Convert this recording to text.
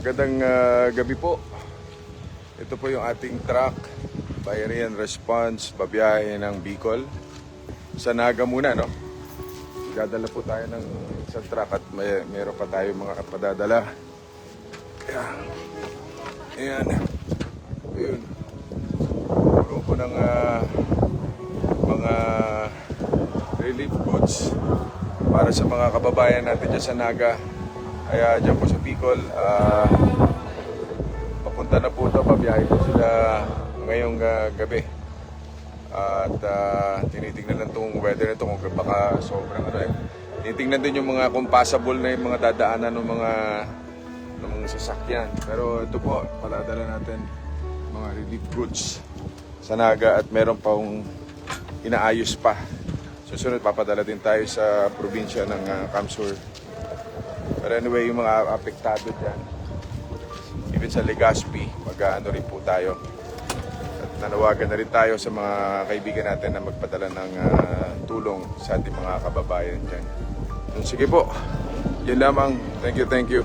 Magandang ah, gabi po. Ito po yung ating truck, Bayanihan Response, babiyahe ng Bicol. Sa Naga muna, no? Dadala po tayo ng isang truck at may, meron pa tayo mga padadala. Ayan. Ayan. Puro po ng ah, mga relief goods para sa mga kababayan natin dyan sa Naga. Kaya dyan po sa Bicol, ah, papunta na po ito, pabiyahe po sila ngayong ah, gabi. At ah, tinitingnan lang itong weather nito kung baka sobrang ano eh. Tinitingnan din yung mga compostable na yung mga dadaanan ng mga ng mga sasakyan. Pero ito po, paladala natin mga relief goods sa Naga at meron pa inaayos pa. Susunod, papadala din tayo sa probinsya ng uh, Kamsur. Pero anyway, yung mga apektado dyan, even sa Legazpi, mag-ano rin po tayo. At nanawagan na rin tayo sa mga kaibigan natin na magpadala ng ah, tulong sa ating mga kababayan dyan. Sige po, yun lamang. Thank you, thank you.